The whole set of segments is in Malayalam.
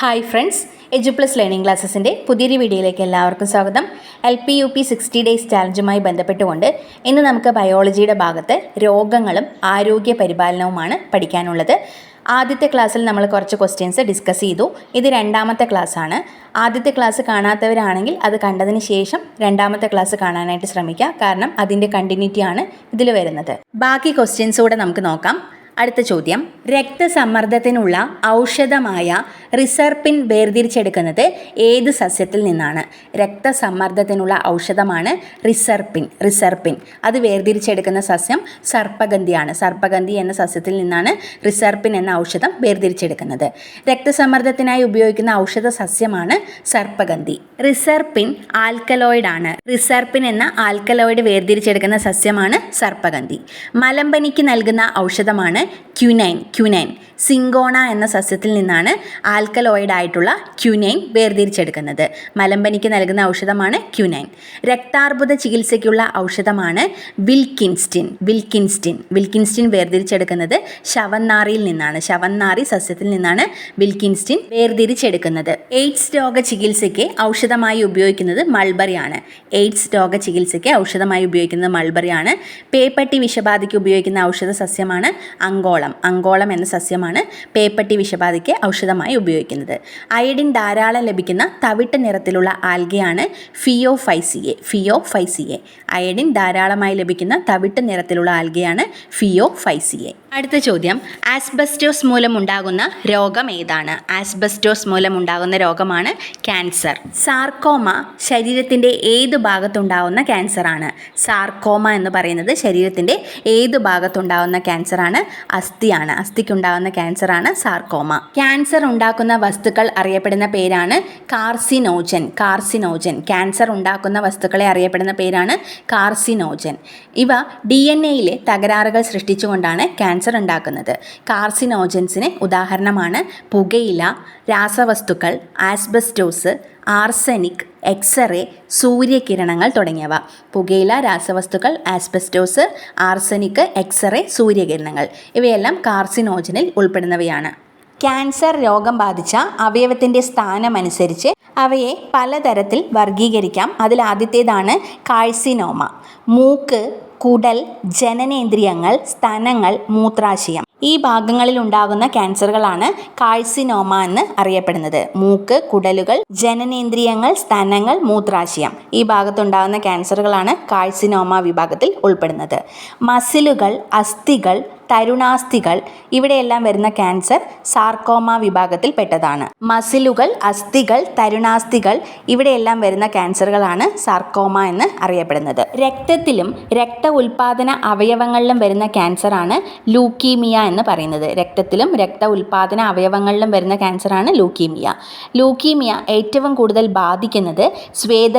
Hi friends Edu plus learning ക്ലാസ്സസിന്റെ പുതിയൊരു വീഡിയോയിലേക്ക് എല്ലാവർക്കും സ്വാഗതം. L P U P sixty days ചാലഞ്ചുമായി ബന്ധപ്പെട്ടുകൊണ്ട് ഇന്ന് നമുക്ക് ബയോളജിയുടെ ഭാഗത്ത് രോഗങ്ങളും ആരോഗ്യ പരിപാലനവുമാണ് പഠിക്കാനുള്ളത്. ആദ്യത്തെ ക്ലാസ്സിൽ നമ്മൾ കുറച്ച് ക്വസ്റ്റ്യൻസ് ഡിസ്കസ് ചെയ്തു. ഇത് രണ്ടാമത്തെ ക്ലാസ്സാണ്. ആദ്യത്തെ ക്ലാസ് കാണാത്തവരാണെങ്കിൽ അത് കണ്ടതിന് ശേഷം രണ്ടാമത്തെ ക്ലാസ് കാണാനായിട്ട് ശ്രമിക്കുക. കാരണം അതിന്റെ കണ്ടിന്യൂറ്റിയാണ് ഇതിൽ വരുന്നത്. ബാക്കി ക്വസ്റ്റ്യൻസ് കൂടെ നമുക്ക് നോക്കാം. അടുത്ത ചോദ്യം. രക്തസമ്മർദ്ദത്തിനുള്ള ഔഷധമായ റിസർപ്പിൻ വേർതിരിച്ചെടുക്കുന്നത് ഏത് സസ്യത്തിൽ നിന്നാണ്? രക്തസമ്മർദ്ദത്തിനുള്ള ഔഷധമാണ് റിസർപ്പിൻ. റിസർപ്പിൻ. അത് വേർതിരിച്ചെടുക്കുന്ന സസ്യം സർപ്പഗന്ധിയാണ്. സർപ്പഗന്ധി എന്ന സസ്യത്തിൽ നിന്നാണ് റിസർപ്പിൻ എന്ന ഔഷധം വേർതിരിച്ചെടുക്കുന്നത്. രക്തസമ്മർദ്ദത്തിനായി ഉപയോഗിക്കുന്ന ഔഷധ സസ്യമാണ് സർപ്പഗന്ധി. റിസർപ്പിൻ ആൽക്കലോയിഡാണ്. റിസർപ്പിൻ എന്ന ആൽക്കലോയിഡ് വേർതിരിച്ചെടുക്കുന്ന സസ്യമാണ് സർപ്പഗന്ധി. മലമ്പനിക്ക് നൽകുന്ന ഔഷധമാണ് ക്യുനൈൻ ക്യുനൈൻ സിങ്കോണ എന്ന സസ്യത്തിൽ നിന്നാണ് ആൽക്കലോയിഡ് ആയിട്ടുള്ള ക്യുനൈൻ വേർതിരിച്ചെടുക്കുന്നത്. മലമ്പനിക്ക് നൽകുന്ന ഔഷധമാണ് ക്യുനൈൻ. രക്താർബുദ ചികിത്സയ്ക്കുള്ള ഔഷധമാണ് വിൽക്കിൻസ്റ്റിൻ. വിൽക്കിൻസ്റ്റിൻ. വിൽക്കിൻസ്റ്റിൻ വേർതിരിച്ചെടുക്കുന്നത് ശവന്നാറിയിൽ നിന്നാണ്. ശവന്നാറി സസ്യത്തിൽ നിന്നാണ് വിൽക്കിൻസ്റ്റിൻ വേർതിരിച്ചെടുക്കുന്നത്. എയ്ഡ്സ് രോഗ ചികിത്സയ്ക്ക് ഔഷധമായി ഉപയോഗിക്കുന്നത് മൾബറിയാണ്. എയ്ഡ്സ് രോഗ ചികിത്സയ്ക്ക് ഔഷധമായി ഉപയോഗിക്കുന്നത് മൾബറിയാണ്. പേപ്പട്ടി വിഷബാധയ്ക്ക് ഉപയോഗിക്കുന്ന ഔഷധ സസ്യമാണ് അങ്കോളം. അങ്കോളം എന്ന സസ്യമാണ് പേപ്പട്ടി വിഷബാധയ്ക്ക് ഔഷധമായി ഉപയോഗിക്കുന്നത്. അയഡിൻ ധാരാളം ലഭിക്കുന്ന തവിട്ട് നിറത്തിലുള്ള ആൽഗയാണ് ഫിയോഫൈസിയെ ഫിയോഫൈസിയെ. അയഡിൻ ധാരാളമായി ലഭിക്കുന്ന തവിട്ട് നിറത്തിലുള്ള ആൽഗയാണ് ഫിയോഫൈസിയെ. അടുത്ത ചോദ്യം. ആസ്ബസ്റ്റോസ് മൂലമുണ്ടാകുന്ന രോഗം ഏതാണ്? ആസ്ബസ്റ്റോസ് മൂലമുണ്ടാകുന്ന രോഗമാണ് ക്യാൻസർ. സാർക്കോമ ശരീരത്തിന്റെ ഏത് ഭാഗത്തുണ്ടാകുന്ന ക്യാൻസറാണ്. സാർക്കോമ എന്ന് പറയുന്നത് ശരീരത്തിന്റെ ഏത് ഭാഗത്തുണ്ടാകുന്ന ക്യാൻസറാണ്. അസ്ഥിയാണ്. അസ്ഥിക്കുണ്ടാകുന്ന ക്യാൻസറാണ് സാർക്കോമ. ക്യാൻസർ ഉണ്ടാക്കുന്ന വസ്തുക്കൾ അറിയപ്പെടുന്ന പേരാണ് കാർസിനോജൻ. കാർസിനോജൻ. ക്യാൻസർ ഉണ്ടാക്കുന്ന വസ്തുക്കളെ അറിയപ്പെടുന്ന പേരാണ് കാർസിനോജൻ. ഇവ ഡി എൻ എയിലെ തകരാറുകൾ സൃഷ്ടിച്ചുകൊണ്ടാണ് ക്യാൻസർ ഉണ്ടാക്കുന്നത്. കാർസിനോജൻസിന് ഉദാഹരണമാണ് പുകയില രാസവസ്തുക്കൾ ആസ്ബസ്റ്റോസ് ആർസനിക് എക്സ്റേ സൂര്യകിരണങ്ങൾ തുടങ്ങിയവ. പുകയില രാസവസ്തുക്കൾ ആസ്ബസ്റ്റോസ് ആർസനിക് എക്സ്റേ സൂര്യകിരണങ്ങൾ. ഇവയെല്ലാം കാർസിനോജനിൽ ഉൾപ്പെടുന്നവയാണ്. ക്യാൻസർ രോഗം ബാധിച്ച അവയവത്തിന്റെ സ്ഥാനമനുസരിച്ച് അവയെ പലതരത്തിൽ വർഗീകരിക്കാം അതിൽ ആദ്യത്തേതാണ് കാഴ്സിനോമ മൂക്ക് കുടൽ ജനനേന്ദ്രിയങ്ങൾ സ്തനങ്ങൾ മൂത്രാശയം. ഈ ഭാഗങ്ങളിൽ ഉണ്ടാകുന്ന ക്യാൻസറുകളാണ് കാഴ്സിനോമ എന്ന് അറിയപ്പെടുന്നത്. മൂക്ക് കുടലുകൾ ജനനേന്ദ്രിയങ്ങൾ സ്തനങ്ങൾ മൂത്രാശയം. ഈ ഭാഗത്തുണ്ടാകുന്ന ക്യാൻസറുകളാണ് കാഴ്സിനോമ വിഭാഗത്തിൽ ഉൾപ്പെടുന്നത്. മസിലുകൾ അസ്ഥികൾ തരുണാസ്ഥികൾ. ഇവിടെയെല്ലാം വരുന്ന ക്യാൻസർ സാർക്കോമ വിഭാഗത്തിൽ പെട്ടതാണ് മസിലുകൾ അസ്ഥികൾ തരുണാസ്ഥികൾ ഇവിടെയെല്ലാം വരുന്ന ക്യാൻസറുകളാണ് സാർക്കോമ എന്ന് അറിയപ്പെടുന്നത്. രക്തത്തിലും രക്ത ഉൽപാദന അവയവങ്ങളിലും വരുന്ന ക്യാൻസറാണ് ലൂക്കീമിയ എന്ന് പറയുന്നത്. രക്തത്തിലും രക്ത ഉൽപാദന അവയവങ്ങളിലും വരുന്ന ക്യാൻസറാണ് ലൂക്കീമിയ. ലൂക്കീമിയ ഏറ്റവും കൂടുതൽ ബാധിക്കുന്നത് ശ്വേത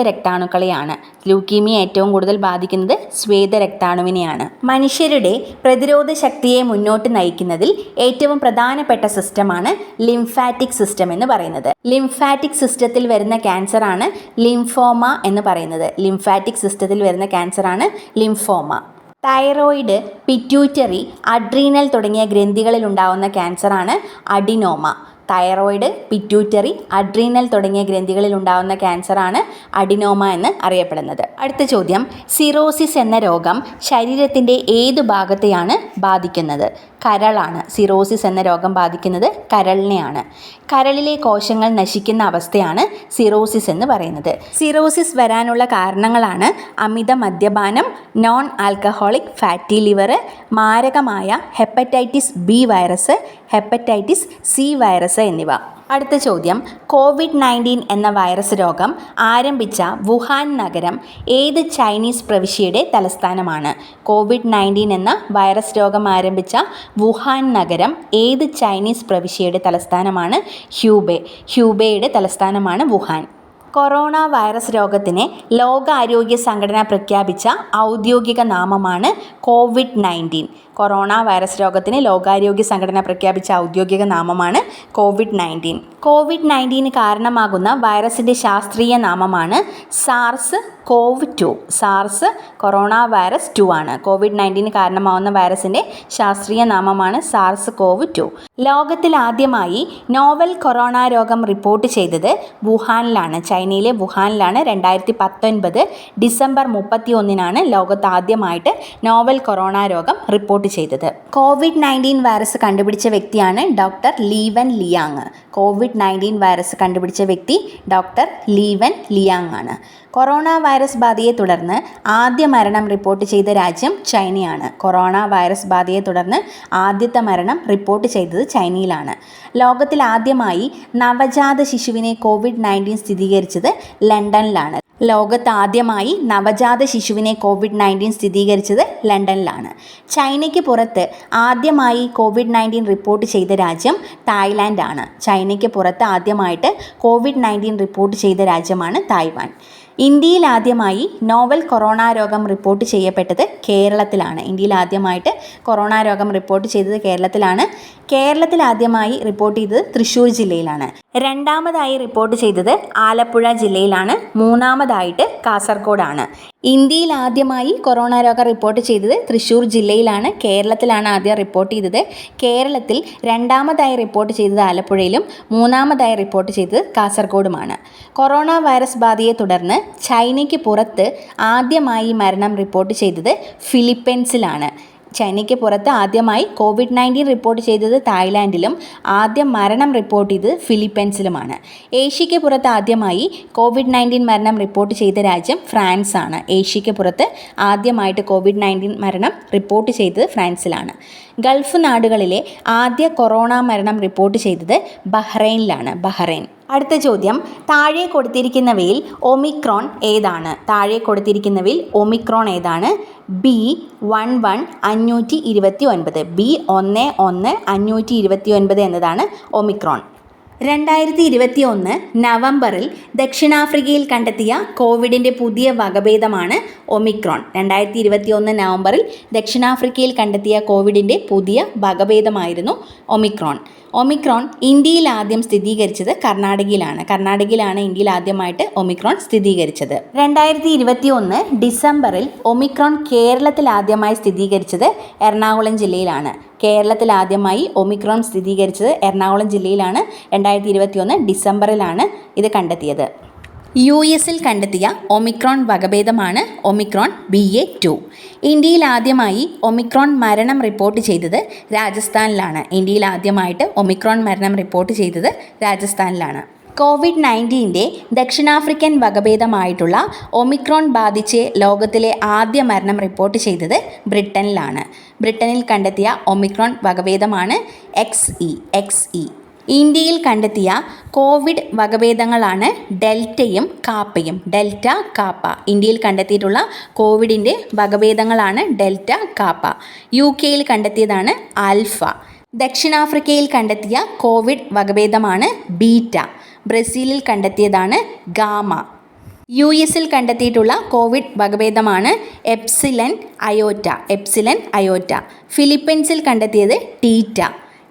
ലൂക്കീമിയ ഏറ്റവും കൂടുതൽ ബാധിക്കുന്നത് ശ്വേത രക്താണുവിനെയാണ് മനുഷ്യരുടെ പ്രതിരോധ ശക്തിയെ മുന്നോട്ട് നയിക്കുന്നതിൽ ഏറ്റവും പ്രധാനപ്പെട്ട സിസ്റ്റമാണ് ലിംഫാറ്റിക് സിസ്റ്റം എന്ന് പറയുന്നത്. ലിംഫാറ്റിക് സിസ്റ്റത്തിൽ വരുന്ന ക്യാൻസറാണ് ലിംഫോമ എന്ന് പറയുന്നത്. ലിംഫാറ്റിക് സിസ്റ്റത്തിൽ വരുന്ന ക്യാൻസറാണ് ലിംഫോമ. തൈറോയിഡ് പിറ്റ്യൂറ്ററി അഡ്രീനൽ തുടങ്ങിയ ഗ്രന്ഥികളിൽ ഉണ്ടാവുന്ന ക്യാൻസറാണ് അഡിനോമ. തൈറോയിഡ് പിറ്റ്യൂറ്ററി അഡ്രീനൽ തുടങ്ങിയ ഗ്രന്ഥികളിൽ ഉണ്ടാകുന്ന ക്യാൻസറാണ് അഡിനോമ എന്ന് അറിയപ്പെടുന്നത്. അടുത്ത ചോദ്യം. സിറോസിസ് എന്ന രോഗം ശരീരത്തിന്റെ ഏത് ഭാഗത്തെയാണ് ബാധിക്കുന്നത്? കരളാണ്. സിറോസിസ് എന്ന രോഗം ബാധിക്കുന്നത് കരളിനെയാണ്. കരളിലെ കോശങ്ങൾ നശിക്കുന്ന അവസ്ഥയാണ് സിറോസിസ് എന്ന് പറയുന്നത്. സിറോസിസ് വരാനുള്ള കാരണങ്ങളാണ് അമിത മദ്യപാനം നോൺ ആൽക്കഹോളിക് ഫാറ്റി ലിവർ മാരകമായ hepatitis B virus hepatitis C virus എന്നിവ. അടുത്ത ചോദ്യം. കോവിഡ് നയന്റീൻ എന്ന വൈറസ് രോഗം ആരംഭിച്ച വുഹാൻ നഗരം ഏത് ചൈനീസ് പ്രവിശ്യയുടെ തലസ്ഥാനമാണ്? കോവിഡ് നയന്റീൻ എന്ന വൈറസ് രോഗം ആരംഭിച്ച വുഹാൻ നഗരം ഏത് ചൈനീസ് പ്രവിശ്യയുടെ തലസ്ഥാനമാണ്? ഹ്യൂബെ. ഹ്യൂബെയുടെ തലസ്ഥാനമാണ് വുഹാൻ. കൊറോണ വൈറസ് രോഗത്തിനെ ലോകാരോഗ്യ സംഘടന പ്രഖ്യാപിച്ച ഔദ്യോഗിക നാമമാണ് കോവിഡ് നയന്റീൻ. കൊറോണ വൈറസ് രോഗത്തിന് ലോകാരോഗ്യ സംഘടന പ്രഖ്യാപിച്ച ഔദ്യോഗിക നാമമാണ് കോവിഡ് നയന്റീൻ. കോവിഡ് നയന്റീന് കാരണമാകുന്ന വൈറസിന്റെ ശാസ്ത്രീയ നാമമാണ് SARS CoV two. SARS corona virus two ആണ്. കോവിഡ് നയന്റീന് കാരണമാവുന്ന വൈറസിന്റെ ശാസ്ത്രീയ നാമമാണ് സാർസ് കോവ് ടു. ലോകത്തിൽ ആദ്യമായി നോവൽ കൊറോണ രോഗം റിപ്പോർട്ട് ചെയ്തത് വുഹാനിലാണ്. ചൈനയിലെ വുഹാനിലാണ് രണ്ടായിരത്തി പത്തൊൻപത് ഡിസംബർ മുപ്പത്തി ഒന്നിനാണ് ലോകത്ത് ആദ്യമായിട്ട് നോവൽ കൊറോണ രോഗം റിപ്പോർട്ട് ചെയ്തത്. കോവിഡ് നയന്റീൻ വൈറസ് കണ്ടുപിടിച്ച വ്യക്തിയാണ് doctor Li Wenliang. Covid nineteen virus കണ്ടുപിടിച്ച വ്യക്തി ഡോക്ടർ ലീവൻ ലിയാങ് ആണ്. കൊറോണ വൈറസ് ബാധയെ തുടർന്ന് ആദ്യ മരണം റിപ്പോർട്ട് ചെയ്ത രാജ്യം ചൈനയാണ്. കൊറോണ വൈറസ് ബാധയെ തുടർന്ന് ആദ്യത്തെ മരണം റിപ്പോർട്ട് ചെയ്തത് ചൈനയിലാണ്. ലോകത്തിൽ ആദ്യമായി നവജാത ശിശുവിനെ കോവിഡ് നയന്റീൻ സ്ഥിരീകരിച്ചത് ലണ്ടനിലാണ്. ലോകത്ത് ആദ്യമായി നവജാത ശിശുവിനെ കോവിഡ് നയന്റീൻ സ്ഥിരീകരിച്ചത് ലണ്ടനിലാണ്. ചൈനയ്ക്ക് പുറത്ത് ആദ്യമായി കോവിഡ് നയന്റീൻ റിപ്പോർട്ട് ചെയ്ത രാജ്യം തായ്ലാൻഡാണ്. ചൈനയ്ക്ക് പുറത്ത് ആദ്യമായിട്ട് കോവിഡ് നയന്റീൻ റിപ്പോർട്ട് ചെയ്ത രാജ്യമാണ് തായ്വാൻ. ഇന്ത്യയിൽ ആദ്യമായി നോവൽ കൊറോണ രോഗം റിപ്പോർട്ട് ചെയ്യപ്പെട്ടത് കേരളത്തിലാണ്. ഇന്ത്യയിൽ ആദ്യമായിട്ട് കൊറോണ രോഗം റിപ്പോർട്ട് ചെയ്തത് കേരളത്തിലാണ്. കേരളത്തിൽ ആദ്യമായി റിപ്പോർട്ട് ചെയ്തത് തൃശ്ശൂർ ജില്ലയിലാണ്. രണ്ടാമതായി റിപ്പോർട്ട് ചെയ്തത് ആലപ്പുഴ ജില്ലയിലാണ്. മൂന്നാമതായിട്ട് കാസർഗോഡാണ്. ഇന്ത്യയിൽ ആദ്യമായി കൊറോണ രോഗം റിപ്പോർട്ട് ചെയ്തത് തൃശ്ശൂർ ജില്ലയിലാണ്. കേരളത്തിലാണ് ആദ്യം റിപ്പോർട്ട് ചെയ്തത്. കേരളത്തിൽ രണ്ടാമതായി റിപ്പോർട്ട് ചെയ്തത് ആലപ്പുഴയിലും മൂന്നാമതായി റിപ്പോർട്ട് ചെയ്തത് കാസർഗോഡുമാണ്. കൊറോണ വൈറസ് ബാധയെ തുടർന്ന് ചൈനയ്ക്ക് പുറത്ത് ആദ്യമായി മരണം റിപ്പോർട്ട് ചെയ്തത് ഫിലിപ്പീൻസിലാണ്. ചൈനയ്ക്ക് പുറത്ത് ആദ്യമായി കോവിഡ് നയന്റീൻ റിപ്പോർട്ട് ചെയ്തത് തായ്ലാൻഡിലും ആദ്യം മരണം റിപ്പോർട്ട് ചെയ്തത് ഫിലിപ്പൈൻസിലുമാണ്. ഏഷ്യയ്ക്ക് പുറത്ത് ആദ്യമായി കോവിഡ് നയന്റീൻ മരണം റിപ്പോർട്ട് ചെയ്ത രാജ്യം ഫ്രാൻസാണ്. ഏഷ്യയ്ക്ക് പുറത്ത് ആദ്യമായിട്ട് കോവിഡ് നയന്റീൻ മരണം റിപ്പോർട്ട് ചെയ്തത് ഫ്രാൻസിലാണ്. ഗൾഫ് നാടുകളിലെ ആദ്യ കൊറോണ മരണം റിപ്പോർട്ട് ചെയ്തത് ബഹ്റൈനിലാണ്. ബഹ്റൈൻ. അടുത്ത ചോദ്യം. താഴെ കൊടുത്തിരിക്കുന്നവയിൽ ഒമിക്രോൺ ഏതാണ്? താഴെ കൊടുത്തിരിക്കുന്നവയിൽ ഒമിക്രോൺ ഏതാണ്? ബി വൺ വൺ അഞ്ഞൂറ്റി ഇരുപത്തി ഒൻപത് ബി ഒന്ന് ഒന്ന് അഞ്ഞൂറ്റി ഇരുപത്തി ഒൻപത് എന്നതാണ് ഒമിക്രോൺ. രണ്ടായിരത്തി ഇരുപത്തി ഒന്ന് നവംബറിൽ ദക്ഷിണാഫ്രിക്കയിൽ കണ്ടെത്തിയ കോവിഡിന്റെ പുതിയ വകഭേദമാണ് ഒമിക്രോൺ. രണ്ടായിരത്തി ഇരുപത്തി ഒന്ന് നവംബറിൽ ദക്ഷിണാഫ്രിക്കയിൽ കണ്ടെത്തിയ കോവിഡിന്റെ പുതിയ വകഭേദമായിരുന്നു ഒമിക്രോൺ. ഒമിക്രോൺ ഇന്ത്യയിൽ ആദ്യം സ്ഥിരീകരിച്ചത് കർണാടകയിലാണ്. കർണാടകയിലാണ് ഇന്ത്യയിൽ ആദ്യമായിട്ട് ഒമിക്രോൺ സ്ഥിരീകരിച്ചത്. രണ്ടായിരത്തി ഇരുപത്തി ഒന്ന് ഡിസംബറിൽ ഒമിക്രോൺ കേരളത്തിൽ ആദ്യമായി സ്ഥിരീകരിച്ചത് എറണാകുളം ജില്ലയിലാണ്. കേരളത്തിൽ ആദ്യമായി ഒമിക്രോൺ സ്ഥിരീകരിച്ചത് എറണാകുളം ജില്ലയിലാണ്. രണ്ടായിരത്തി ഇരുപത്തി ഒന്ന് ഡിസംബറിലാണ് ഇത് കണ്ടെത്തിയത്. യു എസിൽ കണ്ടെത്തിയ ഒമിക്രോൺ വകഭേദമാണ് ഒമിക്രോൺ ബി എ ടു. ഇന്ത്യയിൽ ആദ്യമായി ഒമിക്രോൺ മരണം റിപ്പോർട്ട് ചെയ്തത് രാജസ്ഥാനിലാണ്. ഇന്ത്യയിൽ ആദ്യമായിട്ട് ഒമിക്രോൺ മരണം റിപ്പോർട്ട് ചെയ്തത് രാജസ്ഥാനിലാണ്. കോവിഡ് നയന്റീന്റെ ദക്ഷിണാഫ്രിക്കൻ വകഭേദമായിട്ടുള്ള ഒമിക്രോൺ ബാധിച്ച് ലോകത്തിലെ ആദ്യ മരണം റിപ്പോർട്ട് ചെയ്തത് ബ്രിട്ടനിലാണ്. ബ്രിട്ടനിൽ കണ്ടെത്തിയ ഒമിക്രോൺ വകഭേദമാണ് എക്സ് ഇ. X E. ഇന്ത്യയിൽ കണ്ടെത്തിയ കോവിഡ് വകഭേദങ്ങളാണ് ഡെൽറ്റയും കാപ്പയും. Delta kappa. ഇന്ത്യയിൽ കണ്ടെത്തിയിട്ടുള്ള കോവിഡിന്റെ വകഭേദങ്ങളാണ് ഡെൽറ്റ കാപ്പ. യു കെയിൽ കണ്ടെത്തിയതാണ് ആൽഫ. ദക്ഷിണാഫ്രിക്കയിൽ കണ്ടെത്തിയ കോവിഡ് വകഭേദമാണ് ബീറ്റ. ബ്രസീലിൽ കണ്ടെത്തിയതാണ് ഗാമ. യു എസിൽ കണ്ടെത്തിയിട്ടുള്ള കോവിഡ് വകഭേദമാണ് എപ്സിലൻ അയോറ്റ. Epsilon iota. ഫിലിപ്പീൻസിൽ കണ്ടെത്തിയത് ടീറ്റ.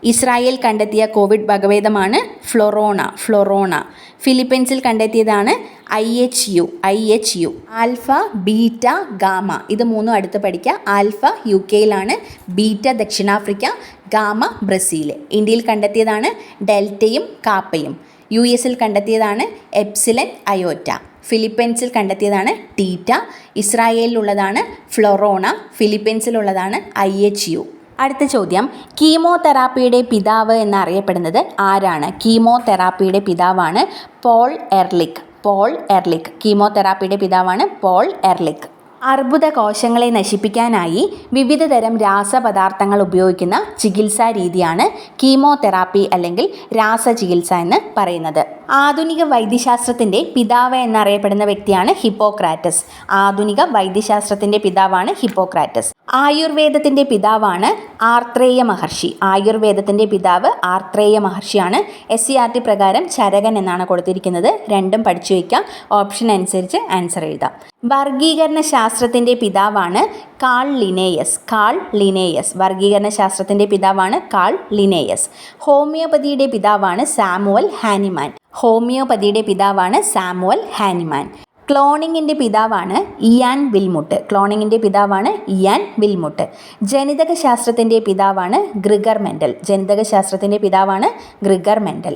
ഇസ്രായേൽ കണ്ടെത്തിയ കോവിഡ് വകഭേദമാണ് ഫ്ലൊറോണ ഫ്ലൊറോണ. ഫിലിപ്പീൻസിൽ കണ്ടെത്തിയതാണ് I H U I H U. Alpha beta gamma. ഇത് മൂന്നും അടുത്ത് പഠിക്കുക. ആൽഫ യു കെയിലാണ് ബീറ്റ ദക്ഷിണാഫ്രിക്ക ഗാമ ബ്രസീൽ ഇന്ത്യയിൽ കണ്ടെത്തിയതാണ് ഡെൽറ്റയും കാപ്പയും. യു എസിൽ കണ്ടെത്തിയതാണ് എപ്സിലൻ അയോറ്റ. ഫിലിപ്പീൻസിൽ കണ്ടെത്തിയതാണ് ടീറ്റ ഇസ്രായേലിലുള്ളതാണ് ഫ്ലൊറോണ. ഫിലിപ്പീൻസിലുള്ളതാണ് ഐ എച്ച് യു. അടുത്ത ചോദ്യം. കീമോതെറാപ്പിയുടെ പിതാവ് എന്നറിയപ്പെടുന്നത് ആരാണ്? കീമോതെറാപ്പിയുടെ പിതാവാണ് പോൾ എർലിക്. Paul Ehrlich. കീമോതെറാപ്പിയുടെ പിതാവാണ് പോൾ എർലിക്. അർബുദ കോശങ്ങളെ നശിപ്പിക്കാനായി വിവിധതരം രാസപദാർത്ഥങ്ങൾ ഉപയോഗിക്കുന്ന ചികിത്സാ രീതിയാണ് കീമോതെറാപ്പി അല്ലെങ്കിൽ രാസചികിത്സ എന്ന് പറയുന്നത്. ആധുനിക വൈദ്യശാസ്ത്രത്തിന്റെ പിതാവ് എന്നറിയപ്പെടുന്ന വ്യക്തിയാണ് ഹിപ്പോക്രാറ്റസ്. ആധുനിക വൈദ്യശാസ്ത്രത്തിന്റെ പിതാവാണ് ഹിപ്പോക്രാറ്റസ്. ആയുർവേദത്തിന്റെ പിതാവാണ് ആർത്രേയ മഹർഷി. ആയുർവേദത്തിന്റെ പിതാവ് ആർത്രേയ മഹർഷിയാണ്. എസ് സി ആർ ടി പ്രകാരം ചരകൻ എന്നാണ് കൊടുത്തിരിക്കുന്നത്. രണ്ടും പഠിച്ചു വയ്ക്കാം. ഓപ്ഷൻ അനുസരിച്ച് ആൻസർ എഴുതാം. വർഗീകരണ ശാസ്ത്രത്തിന്റെ പിതാവാണ് കാൾ ലിനേയസ്. Carl Linnaeus. വർഗീകരണ ശാസ്ത്രത്തിന്റെ പിതാവാണ് കാൾ ലിനേയസ്. ഹോമിയോപതിയുടെ പിതാവാണ് സാമുവൽ ഹാനിമാൻ. ഹോമിയോപതിയുടെ പിതാവാണ് സാമുവൽ ഹാനിമാൻ. ക്ലോണിങ്ങിന്റെ പിതാവാണ് ഇയാൻ വിൽമുട്ട്. ക്ലോണിങ്ങിന്റെ പിതാവാണ് ഇയാൻ വിൽമുട്ട്. ജനിതക ശാസ്ത്രത്തിന്റെ പിതാവാണ് ഗ്രിഗർ മെൻഡൽ ജനിതക ശാസ്ത്രത്തിന്റെ പിതാവാണ് ഗ്രിഗർ മെൻഡൽ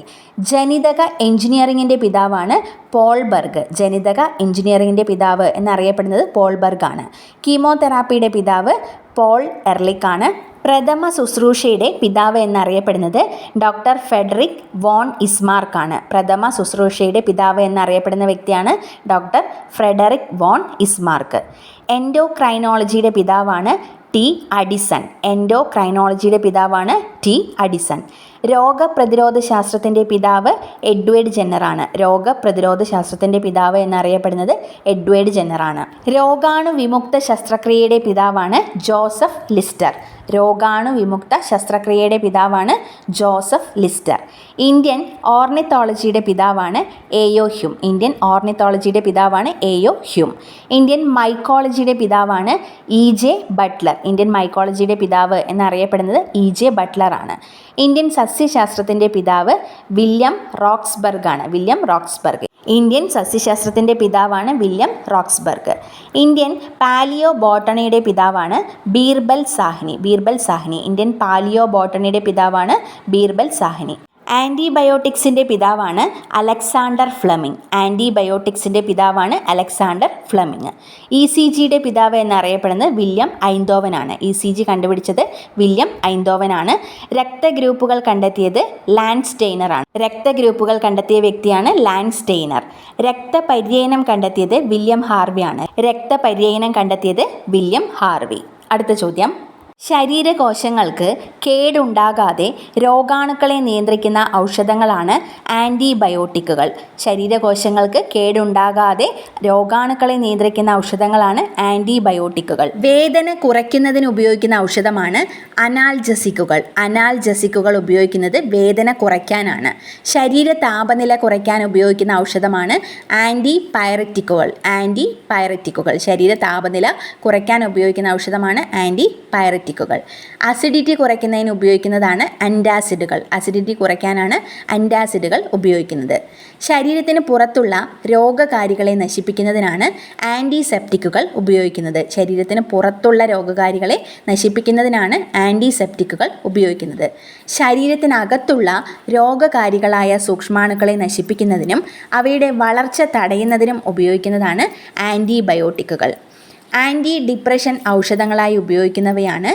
ജനിതക എഞ്ചിനീയറിങ്ങിന്റെ പിതാവാണ് പോൾ ബർഗ് ജനിതക എഞ്ചിനീയറിങ്ങിന്റെ പിതാവ് എന്നറിയപ്പെടുന്നത് പോൾബർഗ് ആണ് കീമോതെറാപ്പിയുടെ പിതാവ് പോൾ എർലിക്കാണ്. പ്രഥമ ശുശ്രൂഷയുടെ പിതാവ് എന്നറിയപ്പെടുന്നത് ഡോക്ടർ ഫെഡറിക് വോൺ ഇസ്മാർക്കാണ്. പ്രഥമ ശുശ്രൂഷയുടെ പിതാവ് എന്നറിയപ്പെടുന്ന വ്യക്തിയാണ് ഡോക്ടർ ഫ്രെഡറിക് വോൺ ഇസ്മാർക്ക്. എൻഡോക്രൈനോളജിയുടെ പിതാവാണ് ടി അഡിസൺ. എൻഡോക്രൈനോളജിയുടെ പിതാവാണ് ടി അഡിസൺ. രോഗപ്രതിരോധ ശാസ്ത്രത്തിന്റെ പിതാവ് എഡ്വേർഡ് ജെന്നറാണ്. രോഗപ്രതിരോധ ശാസ്ത്രത്തിന്റെ പിതാവ് എന്നറിയപ്പെടുന്നത് എഡ്വേർഡ് ജെന്നറാണ്. രോഗാണു വിമുക്ത ശസ്ത്രക്രിയയുടെ പിതാവാണ് ജോസഫ് ലിസ്റ്റർ. രോഗാണു വിമുക്ത ശസ്ത്രക്രിയയുടെ പിതാവാണ് ജോസഫ് ലിസ്റ്റർ. ഇന്ത്യൻ ഓർണിത്തോളജിയുടെ പിതാവാണ് എയോ ഹ്യൂം. ഇന്ത്യൻ ഓർണിത്തോളജിയുടെ പിതാവാണ് എയോ ഹ്യൂം. ഇന്ത്യൻ മൈക്കോളജിയുടെ പിതാവാണ് ഇ ജെ ബട്ട്ലർ. ഇന്ത്യൻ മൈക്കോളജിയുടെ പിതാവ് എന്നറിയപ്പെടുന്നത് ഇ ജെ ബട്ട്ലർ ആണ് ഇന്ത്യൻ സസ്യശാസ്ത്രത്തിന്റെ പിതാവ് വില്യം റോക്സ്ബർഗ് ആണ് വില്യം റോക്സ്ബർഗ്. ഇന്ത്യൻ സസ്യശാസ്ത്രത്തിന്റെ പിതാവാണ് വില്യം റോക്സ്ബർഗ്. ഇന്ത്യൻ പാലിയോ ബോട്ടണിയുടെ പിതാവാണ് ബീർബൽ സാഹ്നി. ബീർബൽ സാഹ്നി. ഇന്ത്യൻ പാലിയോ ബോട്ടണിയുടെ പിതാവാണ് ബീർബൽ സാഹ്നി. ആന്റിബയോട്ടിക്സിന്റെ പിതാവാണ് അലക്സാണ്ടർ ഫ്ലമിംഗ്. ആന്റിബയോട്ടിക്സിന്റെ പിതാവാണ് അലക്സാണ്ടർ ഫ്ലമിംഗ്. ഇ സി ജിയുടെ പിതാവ് എന്നറിയപ്പെടുന്നത് വില്യം ഐന്തോവനാണ്. ഇ സി ജി കണ്ടുപിടിച്ചത് വില്യം ഐന്തോവനാണ്. രക്തഗ്രൂപ്പുകൾ കണ്ടെത്തിയത് ലാൻഡ് സ്റ്റെയ്നറാണ്. രക്തഗ്രൂപ്പുകൾ കണ്ടെത്തിയ വ്യക്തിയാണ് ലാൻഡ് സ്റ്റെയ്നർ. രക്തപര്യനം കണ്ടെത്തിയത് വില്യം ഹാർവിയാണ്. രക്തപര്യനം കണ്ടെത്തിയത് വില്യം ഹാർവി. അടുത്ത ചോദ്യം. ശരീരകോശങ്ങൾക്ക് കേടുണ്ടാകാതെ രോഗാണുക്കളെ നിയന്ത്രിക്കുന്ന ഔഷധങ്ങളാണ് ആന്റിബയോട്ടിക്കുകൾ ശരീരകോശങ്ങൾക്ക് കേടുണ്ടാകാതെ രോഗാണുക്കളെ നിയന്ത്രിക്കുന്ന ഔഷധങ്ങളാണ് ആന്റിബയോട്ടിക്കുകൾ വേദന കുറയ്ക്കുന്നതിന് ഉപയോഗിക്കുന്ന ഔഷധമാണ് അനാൽജസിക്കുകൾ. അനാൽജസിക്കുകൾ ഉപയോഗിക്കുന്നത് വേദന കുറയ്ക്കാനാണ്. ശരീര താപനില കുറയ്ക്കാൻ ഉപയോഗിക്കുന്ന ഔഷധമാണ് ആന്റി പയററ്റിക്കുകൾ ആന്റി പയററ്റിക്കുകൾ ശരീര താപനില കുറയ്ക്കാൻ ഉപയോഗിക്കുന്ന ഔഷധമാണ് ആന്റി പൈററ്റിക്കുകൾ അസിഡിറ്റി കുറയ്ക്കുന്നതിന് ഉപയോഗിക്കുന്നതാണ് അന്റാസിഡുകൾ അസിഡിറ്റി കുറയ്ക്കാനാണ് അന്റാസിഡുകൾ ഉപയോഗിക്കുന്നത്. ശരീരത്തിന് പുറത്തുള്ള രോഗകാരികളെ നശിപ്പിക്കുന്നതിനാണ് ആന്റിസെപ്റ്റിക്കുകൾ ഉപയോഗിക്കുന്നത്. ശരീരത്തിന് പുറത്തുള്ള രോഗകാരികളെ നശിപ്പിക്കുന്നതിനാണ് ആന്റിസെപ്റ്റിക്കുകൾ ഉപയോഗിക്കുന്നത്. ശരീരത്തിനകത്തുള്ള രോഗകാരികളായ സൂക്ഷ്മാണുക്കളെ നശിപ്പിക്കുന്നതിനും അവയുടെ വളർച്ച തടയുന്നതിനും ഉപയോഗിക്കുന്നതാണ് ആന്റിബയോട്ടിക്കുകൾ ആന്റി ഡിപ്രഷൻ ഔഷധങ്ങളായി ഉപയോഗിക്കുന്നവയാണ്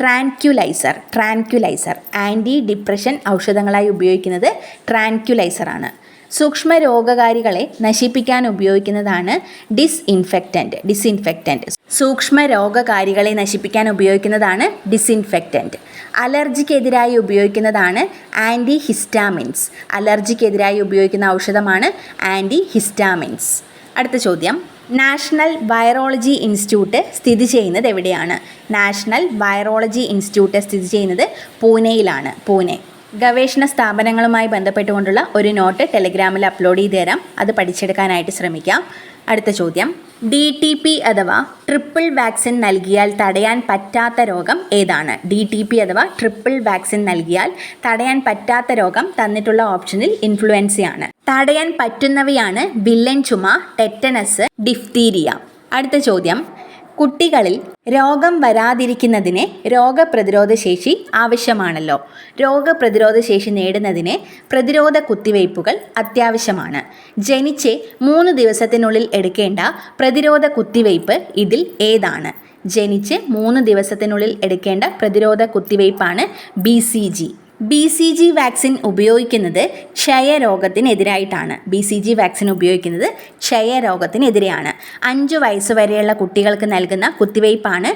ട്രാൻക്യുലൈസർ. ട്രാൻക്യുലൈസർ. ആന്റി ഡിപ്രഷൻ ഔഷധങ്ങളായി ഉപയോഗിക്കുന്നത് ട്രാൻക്യുലൈസറാണ്. സൂക്ഷ്മ രോഗകാരികളെ നശിപ്പിക്കാൻ ഉപയോഗിക്കുന്നതാണ് ഡിസ്ഇൻഫെക്റ്റന്റ് ഡിസ്ഇൻഫെക്റ്റന്റ് സൂക്ഷ്മ രോഗകാരികളെ നശിപ്പിക്കാൻ ഉപയോഗിക്കുന്നതാണ് ഡിസ്ഇൻഫെക്റ്റന്റ് അലർജിക്കെതിരായി ഉപയോഗിക്കുന്നതാണ് ആന്റി ഹിസ്റ്റാമിൻസ് അലർജിക്കെതിരായി ഉപയോഗിക്കുന്ന ഔഷധമാണ് ആന്റി ഹിസ്റ്റാമിൻസ് അടുത്ത ചോദ്യം. നാഷണൽ വൈറോളജി ഇൻസ്റ്റിറ്റ്യൂട്ട് സ്ഥിതി ചെയ്യുന്നത് എവിടെയാണ്? നാഷണൽ വൈറോളജി ഇൻസ്റ്റിറ്റ്യൂട്ട് സ്ഥിതി ചെയ്യുന്നത് പൂനെയിലാണ്. പൂനെ. ഗവേഷണ സ്ഥാപനങ്ങളുമായി ബന്ധപ്പെട്ടുകൊണ്ടുള്ള ഒരു നോട്ട് ടെലിഗ്രാമിൽ അപ്ലോഡ് ചെയ്ത് തരാം. അത് പഠിച്ചെടുക്കാനായിട്ട് ശ്രമിക്കാം. അടുത്ത ചോദ്യം. ഡി ടി പി അഥവാ ട്രിപ്പിൾ വാക്സിൻ നൽകിയാൽ തടയാൻ പറ്റാത്ത രോഗം ഏതാണ്? ഡി ടി പി അഥവാ ട്രിപ്പിൾ വാക്സിൻ നൽകിയാൽ തടയാൻ പറ്റാത്ത രോഗം തന്നിട്ടുള്ള ഓപ്ഷനിൽ ഇൻഫ്ലുവൻസയാണ്. തടയാൻ പറ്റുന്നവയാണ് വില്ലൻ ചുമ ടെറ്റനസ് ഡിഫ്തീരിയ. അടുത്ത ചോദ്യം. കുട്ടികളിൽ രോഗം വരാതിരിക്കുന്നതിന് രോഗപ്രതിരോധ ശേഷി ആവശ്യമാണല്ലോ. രോഗപ്രതിരോധ ശേഷി നേടുന്നതിന് പ്രതിരോധ കുത്തിവയ്പ്പുകൾ അത്യാവശ്യമാണ്. ജനിച്ച് മൂന്ന് ദിവസത്തിനുള്ളിൽ എടുക്കേണ്ട പ്രതിരോധ കുത്തിവയ്പ്പ് ഇതിൽ ഏതാണ്? ജനിച്ച് മൂന്ന് ദിവസത്തിനുള്ളിൽ എടുക്കേണ്ട പ്രതിരോധ കുത്തിവയ്പ്പാണ് B C G. B C G vaccine ഉപയോഗിക്കുന്നത് ക്ഷയരോഗത്തിനെതിരായിട്ടാണ്. ബി സി ജി വാക്സിൻ ഉപയോഗിക്കുന്നത് ക്ഷയരോഗത്തിനെതിരെയാണ്. അഞ്ച് വയസ്സ് വരെയുള്ള കുട്ടികൾക്ക് നൽകുന്ന കുത്തിവയ്പ്പാണ്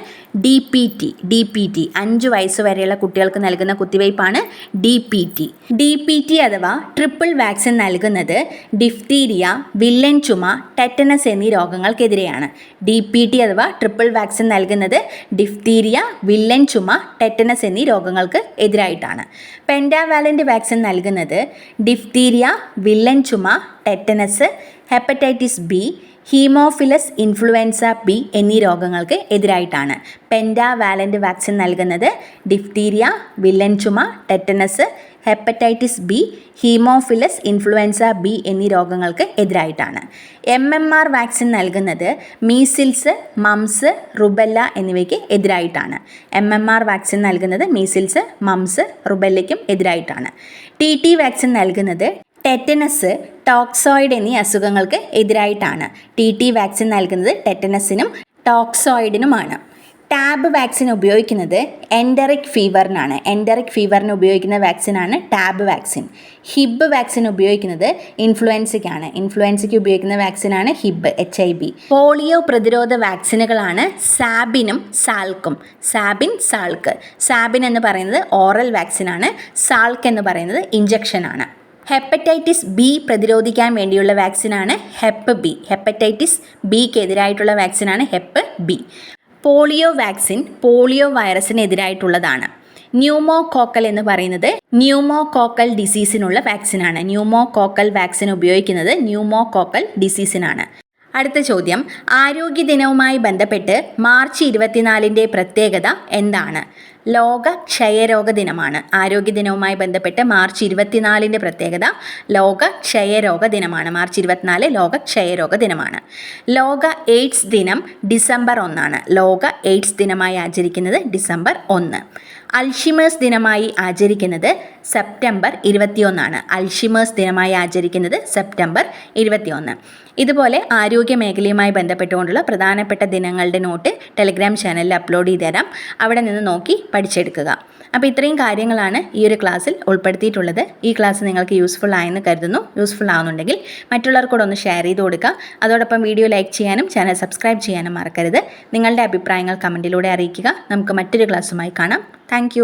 D P T D P T അഞ്ച് വയസ്സ് വരെയുള്ള കുട്ടികൾക്ക് നൽകുന്ന കുത്തിവയ്പ്പാണ് D P T D P T അഥവാ ട്രിപ്പിൾ വാക്സിൻ നൽകുന്നത് ഡിഫ്തീരിയ വില്ലൻ ചുമ ടെറ്റനസ് എന്നീ രോഗങ്ങൾക്കെതിരെയാണ്. ഡി പി ടി അഥവാ ട്രിപ്പിൾ വാക്സിൻ നൽകുന്നത് ഡിഫ്തീരിയ വില്ലൻ ചുമ ടെറ്റനസ് എന്നീ രോഗങ്ങൾക്ക് എതിരായിട്ടാണ്. പെൻഡാവാലന്റ് വാക്സിൻ നൽകുന്നത് ഡിഫ്തീരിയ വില്ലൻ ചുമ tetanus hepatitis B haemophilus influenza B എന്നീ രോഗങ്ങൾക്ക് എതിരായിട്ടാണ്. പെൻഡാവാലന്റ് വാക്സിൻ നൽകുന്നത് ഡിഫ്തീരിയ വില്ലൻ ചുമ tetanus hepatitis B haemophilus influenza B എന്നീ രോഗങ്ങൾക്ക് എതിരായിട്ടാണ്. എം എം ആർ വാക്സിൻ നൽകുന്നത് മീസിൽസ് മംസ് റുബെല്ല എന്നിവയ്ക്ക് എതിരായിട്ടാണ്. എം എം ആർ വാക്സിൻ നൽകുന്നത് മീസിൽസ് മംസ് റുബെല്ലയ്ക്കും എതിരായിട്ടാണ്. ടി ടി വാക്സിൻ നൽകുന്നത് ടെറ്റനസ് ടോക്സോയിഡ് എന്നീ അസുഖങ്ങൾക്ക് എതിരായിട്ടാണ്. ടി ടി വാക്സിൻ നൽകുന്നത് ടെറ്റനസിനും ടോക്സോയിഡിനുമാണ്. ടാബ് വാക്സിൻ ഉപയോഗിക്കുന്നത് എൻഡറിക് ഫീവറിനാണ്. എൻഡറിക് ഫീവറിന് ഉപയോഗിക്കുന്ന വാക്സിനാണ് ടാബ് വാക്സിൻ. ഹിബ് വാക്സിൻ ഉപയോഗിക്കുന്നത് ഇൻഫ്ലുവൻസയ്ക്കാണ്. ഇൻഫ്ലുവൻസയ്ക്ക് ഉപയോഗിക്കുന്ന വാക്സിനാണ് Hib H I B. Polio പ്രതിരോധ വാക്സിനുകളാണ് സാബിനും സാൽക്കും. സാബിൻ സാൾക്ക് സാബിൻ എന്ന് പറയുന്നത് ഓറൽ വാക്സിനാണ്. സാൾക്ക് എന്ന് പറയുന്നത് ഇഞ്ചക്ഷനാണ് ഹെപ്പറ്റൈറ്റിസ് ബി പ്രതിരോധിക്കാൻ വേണ്ടിയുള്ള വാക്സിനാണ് ഹെപ്പ് ബി. ഹെപ്പറ്റൈറ്റിസ് ബിക്ക് എതിരായിട്ടുള്ള വാക്സിനാണ് hep B. Polio vaccine polio വൈറസിനെതിരായിട്ടുള്ളതാണ്. Pneumococcal എന്ന് പറയുന്നത് ന്യൂമോ കോക്കൽ ഡിസീസിനുള്ള വാക്സിനാണ്. ന്യൂമോ കോക്കൽ വാക്സിൻ ഉപയോഗിക്കുന്നത് ന്യൂമോ കോക്കൽ ഡിസീസിനാണ്. അടുത്ത ചോദ്യം. ആരോഗ്യ ദിനവുമായി ബന്ധപ്പെട്ട് മാർച്ച് ഇരുപത്തിനാലിന്റെ പ്രത്യേകത എന്താണ്? ലോക ക്ഷയരോഗ ദിനമാണ് ആരോഗ്യ ദിനവുമായി ബന്ധപ്പെട്ട് മാർച്ച് ഇരുപത്തിനാലിന്റെ പ്രത്യേകത ലോക ക്ഷയരോഗ ദിനമാണ് മാർച്ച് ഇരുപത്തിനാല് ലോക ക്ഷയരോഗ ദിനമാണ് ലോക എയ്ഡ്സ് ദിനം ഡിസംബർ ഒന്നാണ്. ലോക എയ്ഡ്സ് ദിനമായി ആചരിക്കുന്നത് ഡിസംബർ ഒന്ന്. അൽഷിമേഴ്സ് ദിനമായി ആചരിക്കുന്നത് സെപ്റ്റംബർ ഇരുപത്തിയൊന്നാണ്. അൽഷിമേഴ്സ് ദിനമായി ആചരിക്കുന്നത് സെപ്റ്റംബർ ഇരുപത്തിയൊന്ന്. ഇതുപോലെ ആരോഗ്യ മേഖലയുമായി ബന്ധപ്പെട്ടുകൊണ്ടുള്ള പ്രധാനപ്പെട്ട ദിനങ്ങളുടെ നോട്ട് ടെലിഗ്രാം ചാനലിൽ അപ്ലോഡ് ചെയ്ത് തരാം അവിടെ നിന്ന് നോക്കി പഠിച്ചെടുക്കുക. അപ്പോൾ ഇത്രയും കാര്യങ്ങളാണ് ഈ ഒരു ക്ലാസ്സിൽ ഉൾപ്പെടുത്തിയിട്ടുള്ളത്. ഈ ക്ലാസ് നിങ്ങൾക്ക് യൂസ്ഫുൾ ആയെന്ന് കരുതുന്നു. യൂസ്ഫുൾ ആവുന്നുണ്ടെങ്കിൽ മറ്റുള്ളവർക്കൂടെ ഒന്ന് ഷെയർ ചെയ്ത് കൊടുക്കുക. അതോടൊപ്പം വീഡിയോ ലൈക്ക് ചെയ്യാനും ചാനൽ സബ്സ്ക്രൈബ് ചെയ്യാനും മറക്കരുത്. നിങ്ങളുടെ അഭിപ്രായങ്ങൾ കമന്റിലൂടെ അറിയിക്കുക. നമുക്ക് മറ്റൊരു ക്ലാസ്സുമായി കാണാം. താങ്ക്